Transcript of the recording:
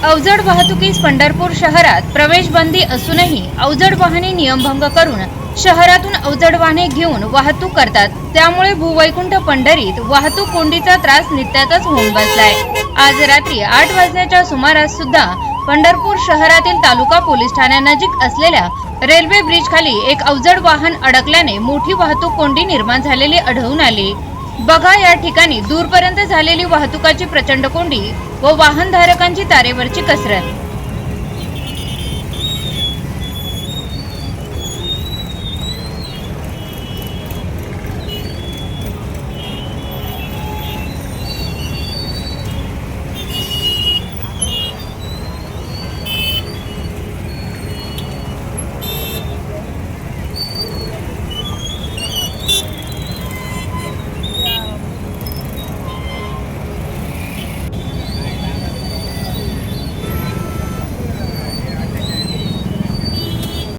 अवजड वाहतुकीस पंढरपूर शहरात प्रवेश बंदी असूनही अवजड वाहने नियमभंग करून शहरातून अवजड वाहने घेऊन वाहतूक करतात. त्यामुळे भूवैकुंठ पंढरीत वाहतूक कोंडीचा त्रास नित्यातच होऊन बसलाय. आज रात्री आठ वाजण्याच्या सुमारास सुद्धा पंढरपूर शहरातील तालुका पोलीस ठाण्यानजीक असलेल्या रेल्वे ब्रिज खाली एक अवजड वाहन अडकल्याने मोठी वाहतूक कोंडी निर्माण झालेली आढळून आली. बघा या ठिकाणी दूरपर्यंत झालेली वाहतुकाची प्रचंड कोंडी व वाहनधारकांची तारेवरची कसरत.